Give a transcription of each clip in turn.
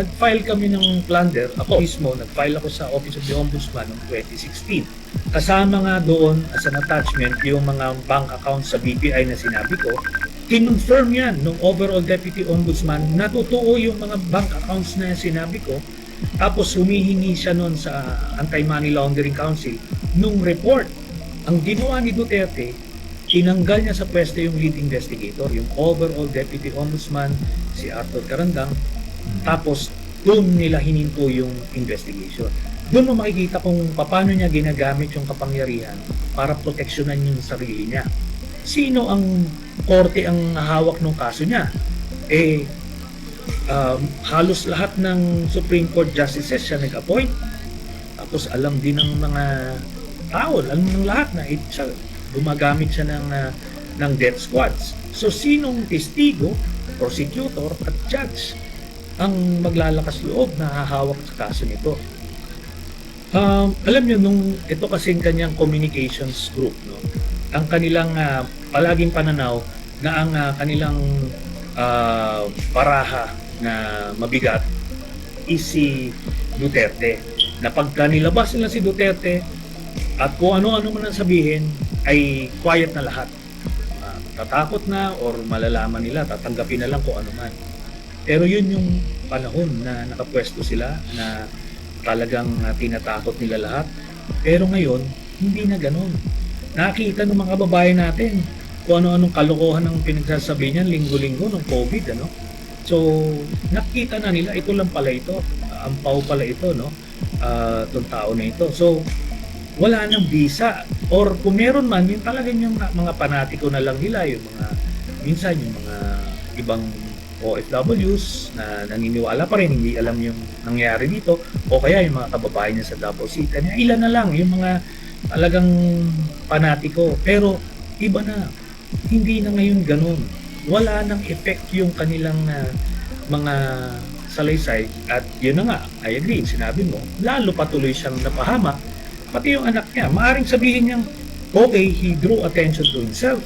Nag-file kami ng plunder. Ako mismo, nag-file ako sa Office of the Ombudsman noong 2016. Kasama nga doon as an attachment yung mga bank accounts sa BPI na sinabi ko. Kinonfirm yan nung overall deputy ombudsman na totoo yung mga bank accounts na sinabi ko. Tapos humihingi siya noon sa Anti-Money Laundering Council nung report. Ang ginawa ni Duterte, tinanggal niya sa pwesto yung lead investigator, yung overall deputy ombudsman, si Arthur Carandang, tapos, doon nila hininto yung investigation. Doon mo makikita kung paano niya ginagamit yung kapangyarihan para proteksyonan yung sarili niya. Sino ang korte ang hawak ng kaso niya? Eh, um, halos lahat ng Supreme Court justices siya nag-appoint. Tapos alam din ng mga tao, alam ng lahat na it, siya, gumagamit siya ng, ah, ng death squads. So, sinong testigo, prosecutor, at judge ang maglalakas loob na hahawak sa kaso nito. Um, alam niyo nung ito kasing kanyang communications group, no? Ang kanilang ah, palaging pananaw na ang ah, kanilang ah, paraha na mabigat is si Duterte. Na pagka nilabas nila si Duterte at kung ano-ano man ang sabihin ay quiet na lahat. Ah, tatakot na or malalaman nila, tatanggapin na lang kung ano man. Pero yun yung panahon na nakapwesto sila na talagang uh, tinatakot nila lahat. Pero ngayon, hindi na ganun. Nakita ng mga babae natin kung ano-anong kalokohan ng pinagsasabi niyan linggo-linggo ng COVID, ano? So, nakita na nila, ito lang pala ito. Uh, ampaw pala ito, no? Uh, itong tao na ito. So, wala nang visa. Or kung meron man, yung talagang yung mga panatiko na lang nila, yung mga, minsan yung mga ibang OFWs na naniniwala pa rin, hindi alam yung nangyari dito, o kaya yung mga kababayan niya sa Davao City. Kanya, ilan na lang yung mga talagang panatiko. Pero iba na. Hindi na ngayon ganun. Wala nang effect yung kanilang uh, mga salaysay at yun na nga, I agree, sinabi mo, lalo patuloy siyang napahamak. Pati yung anak niya, maaring sabihin niyang, okay, he drew attention to himself,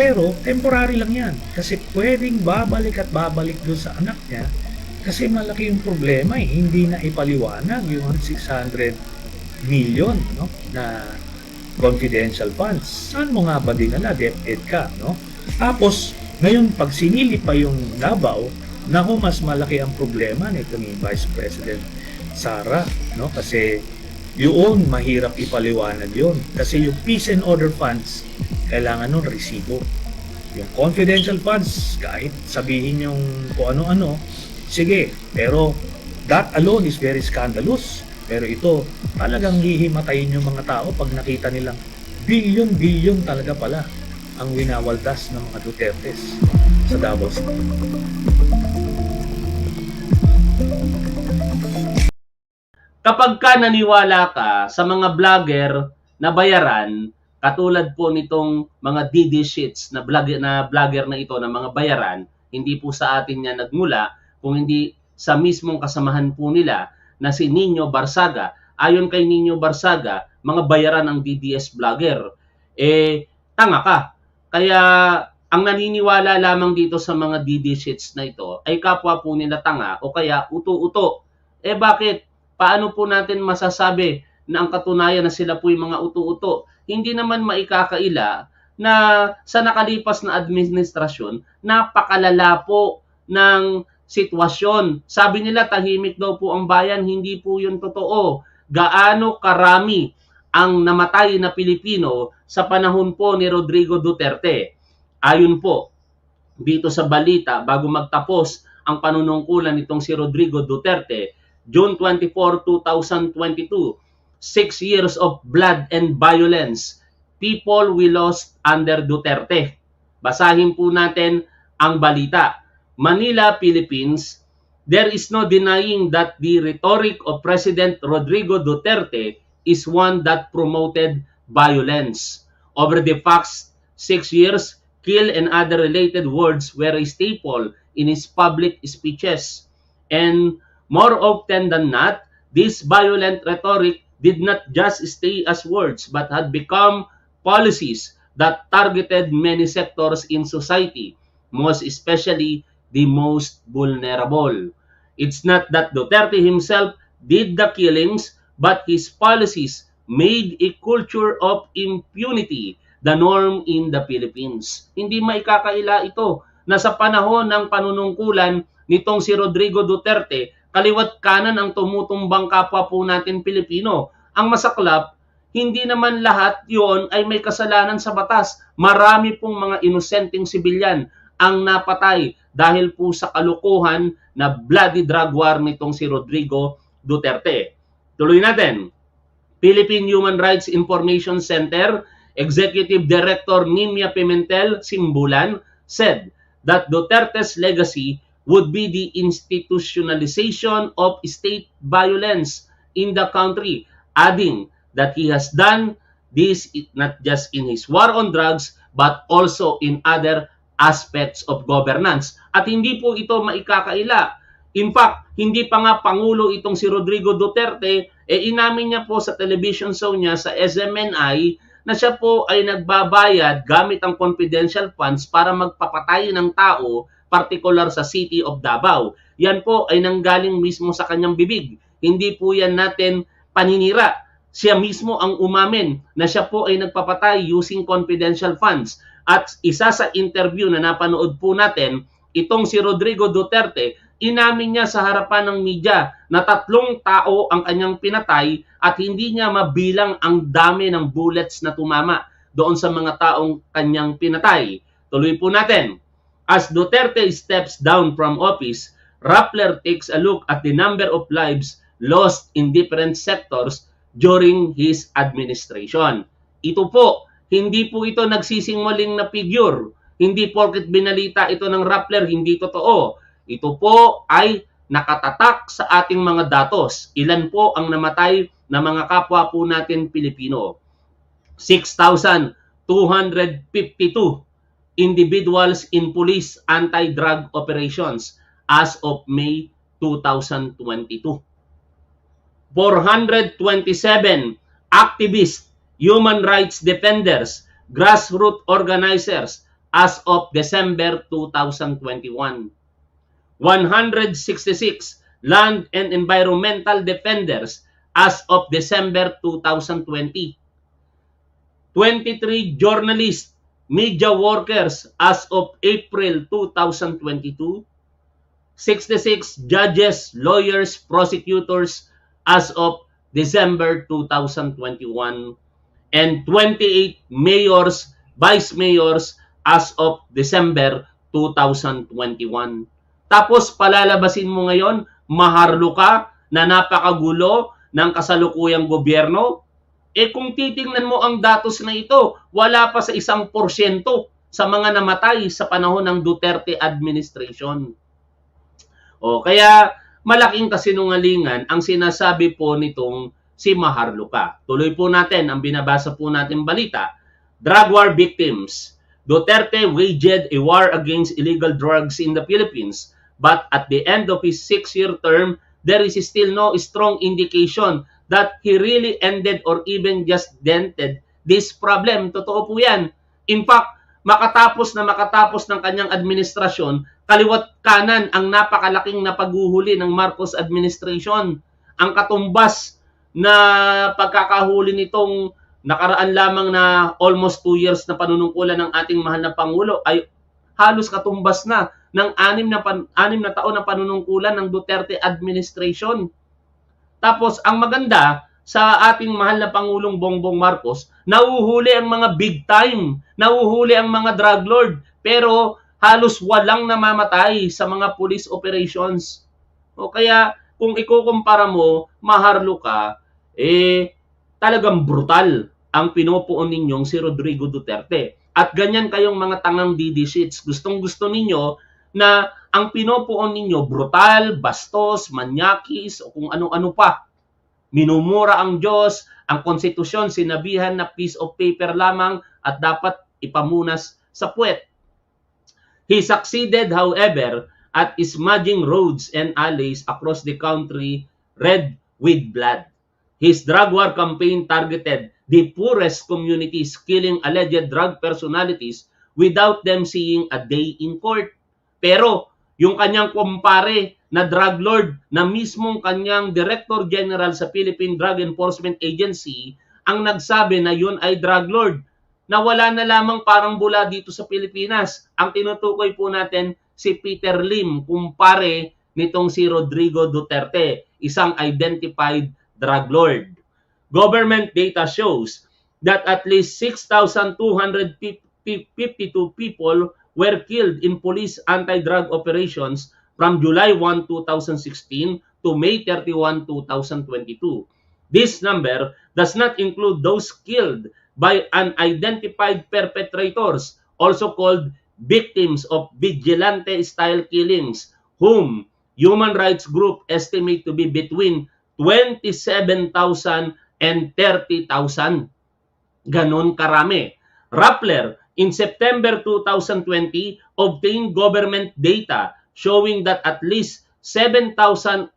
pero temporary lang yan. Kasi pwedeng babalik at babalik doon sa anak niya kasi malaki yung problema eh. Hindi na ipaliwanag yung 600 million no, na confidential funds. Saan mo nga ba dinala? DepEd ka, no? Tapos, ngayon, pag sinili pa yung Davao, naku, mas malaki ang problema nito ni Vice President Sara, no? Kasi yun, mahirap ipaliwanag yun. Kasi yung peace and order funds, kailangan nun resibo. Yung confidential funds, kahit sabihin yung kung ano-ano, sige, pero that alone is very scandalous. Pero ito, talagang hihimatayin yung mga tao pag nakita nilang bilyon-bilyon talaga pala ang winawaldas ng mga Dutertes sa Davao. Kapag ka naniwala ka sa mga vlogger na bayaran, katulad po nitong mga DD sheets na vlogger na vlogger na ito na mga bayaran, hindi po sa atin yan nagmula, kung hindi sa mismong kasamahan po nila na si Nino Barsaga. Ayon kay Nino Barsaga, mga bayaran ng DDS vlogger. Eh, tanga ka. Kaya ang naniniwala lamang dito sa mga DD sheets na ito ay kapwa po nila tanga o kaya uto-uto. Eh bakit? Paano po natin masasabi na ang katunayan na sila po yung mga uto-uto? Hindi naman maikakaila na sa nakalipas na administrasyon, napakalala po ng sitwasyon. Sabi nila tahimik daw po ang bayan, hindi po yun totoo. Gaano karami ang namatay na Pilipino sa panahon po ni Rodrigo Duterte. Ayon po, dito sa balita, bago magtapos ang panunungkulan nitong si Rodrigo Duterte, June 24, 2022. Six years of blood and violence. People we lost under Duterte. Basahin po natin ang balita. Manila, Philippines, there is no denying that the rhetoric of President Rodrigo Duterte is one that promoted violence. Over the past six years, kill and other related words were a staple in his public speeches. And More often than not, this violent rhetoric did not just stay as words but had become policies that targeted many sectors in society, most especially the most vulnerable. It's not that Duterte himself did the killings, but his policies made a culture of impunity the norm in the Philippines. Hindi maikakaila ito na sa panahon ng panunungkulan nitong si Rodrigo Duterte, kaliwat kanan ang tumutumbang kapwa po natin Pilipino. Ang masaklap, hindi naman lahat yon ay may kasalanan sa batas. Marami pong mga inosenteng sibilyan ang napatay dahil po sa kalukuhan na bloody drug war nitong si Rodrigo Duterte. Tuloy natin. Philippine Human Rights Information Center Executive Director Nimia Pimentel Simbulan said that Duterte's legacy would be the institutionalization of state violence in the country, adding that he has done this not just in his war on drugs but also in other aspects of governance. At hindi po ito maikakaila. In fact, hindi pa nga Pangulo itong si Rodrigo Duterte, eh inamin niya po sa television show niya sa SMNI na siya po ay nagbabayad gamit ang confidential funds para magpapatay ng tao, particular sa City of Davao. Yan po ay nanggaling mismo sa kanyang bibig. Hindi po yan natin paninira. Siya mismo ang umamin na siya po ay nagpapatay using confidential funds. At isa sa interview na napanood po natin, itong si Rodrigo Duterte, inamin niya sa harapan ng media na tatlong tao ang kanyang pinatay at hindi niya mabilang ang dami ng bullets na tumama doon sa mga taong kanyang pinatay. Tuloy po natin. As Duterte steps down from office, Rappler takes a look at the number of lives lost in different sectors during his administration. Ito po, hindi po ito nagsisinungaling na figure. Hindi porket binalita ito ng Rappler, hindi totoo. Ito po ay nakatatak sa ating mga datos. Ilan po ang namatay na mga kapwa po natin Pilipino? 6,252 individuals in police anti-drug operations as of May 2022. 427 activists, human rights defenders, grassroots organizers as of December 2021. 166 land and environmental defenders as of December 2020. 23 journalists, media workers as of April 2022. 66 judges, lawyers, prosecutors as of December 2021 and 28 mayors, vice mayors as of December 2021. Tapos palalabasin mo ngayon, maharlo ka na napakagulo ng kasalukuyang gobyerno. Eh kung titingnan mo ang datos na ito, wala pa sa isang porsyento sa mga namatay sa panahon ng Duterte administration. O kaya malaking kasinungalingan ang sinasabi po nitong si Maharluka. Tuloy po natin ang binabasa po natin balita. Drug war victims. Duterte waged a war against illegal drugs in the Philippines, but at the end of his six-year term, there is still no strong indication that he really ended or even just dented this problem. Totoo po yan. In fact, makatapos na makatapos ng kanyang administrasyon, kaliwat kanan ang napakalaking na paghuhuli ng Marcos administration. Ang katumbas na pagkakahuli nitong nakaraan lamang na almost two years na panunungkulan ng ating mahal na Pangulo ay halos katumbas na ng anim na, pan, anim na taon na panunungkulan ng Duterte administration. Tapos, ang maganda, sa ating mahal na Pangulong Bongbong Marcos, nauhuli ang mga big time, nauhuli ang mga drug lord, pero halos walang namamatay sa mga police operations. O kaya, kung ikukumpara mo, maharlo ka, eh, talagang brutal ang pinupuon ninyong si Rodrigo Duterte. At ganyan kayong mga tangang DD sheets. Gustong gusto ninyo na ang pinupuon ninyo brutal, bastos, manyakis, o kung ano-ano pa. Minumura ang Diyos, ang konstitusyon, sinabihan na piece of paper lamang at dapat ipamunas sa puwet. He succeeded, however, at smudging roads and alleys across the country red with blood. His drug war campaign targeted the poorest communities, killing alleged drug personalities without them seeing a day in court. Pero yung kanyang kumpare na drug lord na mismong kanyang Director General sa Philippine Drug Enforcement Agency ang nagsabi na yun ay drug lord na wala na lamang parang bula dito sa Pilipinas. Ang tinutukoy po natin si Peter Lim, kumpare nitong si Rodrigo Duterte, isang identified drug lord. Government data shows that at least 6,252 people were killed in police anti-drug operations from July 1, 2016 to May 31, 2022. This number does not include those killed by unidentified perpetrators, also called victims of vigilante-style killings, whom human rights group estimate to be between 27,000 and 30,000. Ganon karami. Rappler, in September 2020, obtained government data showing that at least 7,884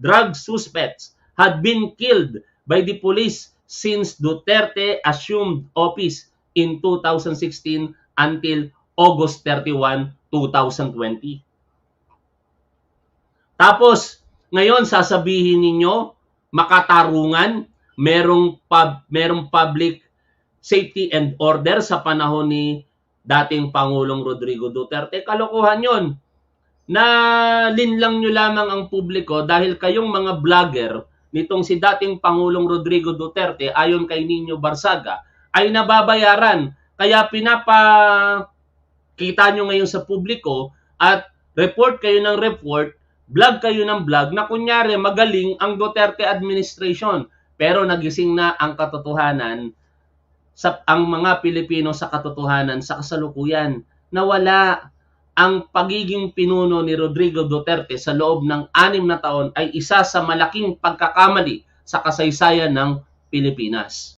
drug suspects had been killed by the police since Duterte assumed office in 2016 until August 31, 2020. Tapos, ngayon sasabihin ninyo, makatarungan, merong, pub, merong public safety and order sa panahon ni dating Pangulong Rodrigo Duterte. Kalokohan yon na linlang nyo lamang ang publiko dahil kayong mga vlogger nitong si dating Pangulong Rodrigo Duterte ayon kay Nino Barsaga ay nababayaran. Kaya pinapa kita nyo ngayon sa publiko at report kayo ng report, vlog kayo ng vlog na kunyari magaling ang Duterte administration. Pero nagising na ang katotohanan sa ang mga Pilipino sa katotohanan sa kasalukuyan na wala ang pagiging pinuno ni Rodrigo Duterte sa loob ng anim na taon ay isa sa malaking pagkakamali sa kasaysayan ng Pilipinas.